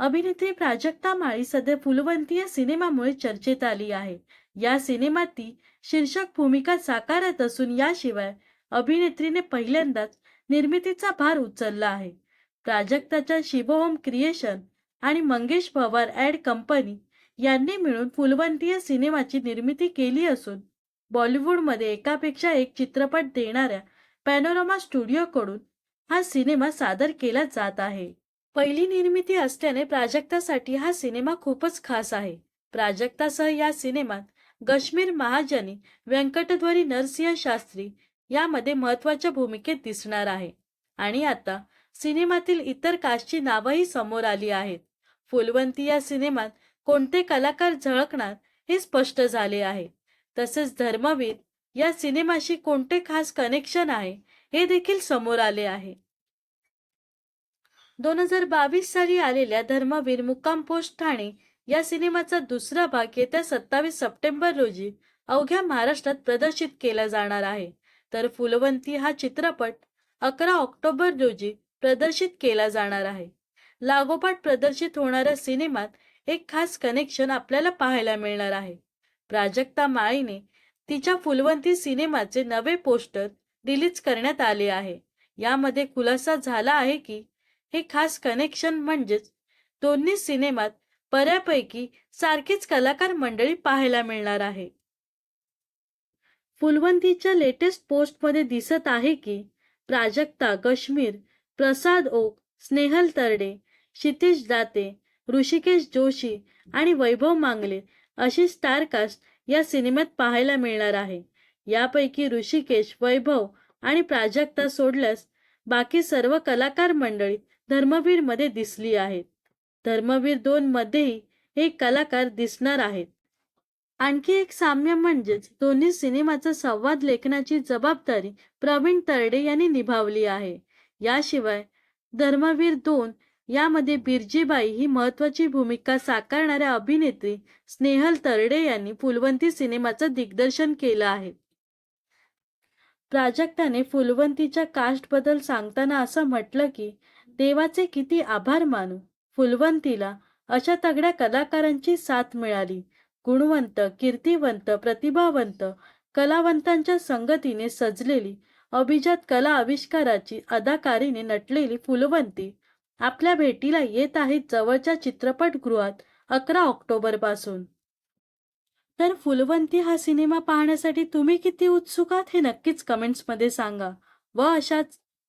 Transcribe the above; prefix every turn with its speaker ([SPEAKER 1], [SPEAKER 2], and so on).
[SPEAKER 1] अभिनेत्री प्राजक्ता माळी सध्या फुलवंती या सिनेमामुळे चर्चेत आली आहे. या सिनेमात ती शीर्षक भूमिका साकारत असून याशिवाय अभिनेत्रीने पहिल्यांदाच निर्मितीचा भार उचलला आहे. प्राजक्ताच्या शिवोम क्रिएशन आणि मंगेश पवार ॲड कंपनी यांनी मिळून फुलवंती या सिनेमाची निर्मिती केली असून बॉलिवूडमध्ये एकापेक्षा एक चित्रपट देणाऱ्या पॅनोरामा स्टुडिओकडून हा सिनेमा सादर केला जात आहे. पहिली निर्मिती असल्याने प्राजक्तासाठी हा सिनेमा खूपच खास आहे. प्राजक्तासह या सिनेमात गश्मीर महाजनी व्यंकटध्वरी नरसिंह शास्त्री यामध्ये महत्त्वाच्या भूमिकेत दिसणार आहे. आणि आता सिनेमातील इतर कास्टची नावंही समोर आली आहेत. फुलवंती या सिनेमात कोणते कलाकार झळकणार हे स्पष्ट झाले आहे. तसेच धर्मवीर या सिनेमाशी कोणते खास कनेक्शन आहे हे देखील समोर आले आहे. दोन हजार बावीस साली आलेल्या धर्मवीर मुक्काम पोस्ट ठाणे या सिनेमाचा दुसरा भाग येत्या सत्तावीस सप्टेंबर रोजी अवघ्या महाराष्ट्रात प्रदर्शित केला जाणार आहे. तर फुलवंती हा चित्रपट अकरा ऑक्टोबर रोजी प्रदर्शित केला जाणार आहे. लागोपाठ प्रदर्शित होणाऱ्या सिनेमात एक खास कनेक्शन आपल्याला पाहायला मिळणार आहे. प्राजक्ता माळीने तिच्या फुलवंती सिनेमाचे नवे पोस्टर रिलीज करण्यात आले आहे. यामध्ये खुलासा झाला आहे की हे खास कनेक्शन म्हणजेच दोन्ही सिनेमात बऱ्यापैकी सारखीच कलाकार मंडळी पाहायला मिळणार आहे. फुलवंतीच्या लेटेस्ट पोस्टमध्ये दिसत आहे की प्राजक्ता कश्मीर प्रसाद ओक स्नेहल तरडे क्षितिश दाते ऋषिकेश जोशी आणि वैभव मांगले अशी स्टारकास्ट या सिनेमात पाहायला मिळणार आहे. यापैकी ऋषिकेश वैभव आणि प्राजक्ता सोडल्यास बाकी सर्व कलाकार मंडळी धर्मवीरमध्ये दिसली आहेत. धर्मवीर दोन मध्येही हे कलाकार दिसणार आहेत. आणखी एक साम्य म्हणजेच दोन्ही सिनेमाचा संवाद लेखनाची जबाबदारी प्रवीण तरडे यांनी निभावली आहे. याशिवाय धर्मवीर दोन यामध्ये बिरजीबाई ही महत्वाची भूमिका साकारणाऱ्या अभिनेत्री स्नेहल तरडे यांनी फुलवंती सिनेमाचं दिग्दर्शन केलं आहे. प्राजक्ताने फुलवंतीच्या कास्टबद्दल सांगताना असं म्हटलं की देवाचे किती आभार मानू. फुलवंतीला अशा तगड्या कलाकारांची साथ मिळाली. गुणवंत कीर्तिवंत प्रतिभावंत कलावंतांच्या संगतीने सजलेली अभिजात कला आविष्काराची अदाकारीने नटलेली फुलवंती. आपल्या भेटीला येत आहेत जवळच्या चित्रपटगृहात अकरा ऑक्टोबरपासून तर फुलवंती हा सिनेमा पाहण्यासाठी तुम्ही किती उत्सुक आहात हे नक्कीच कमेंट्समध्ये सांगा. व अशाच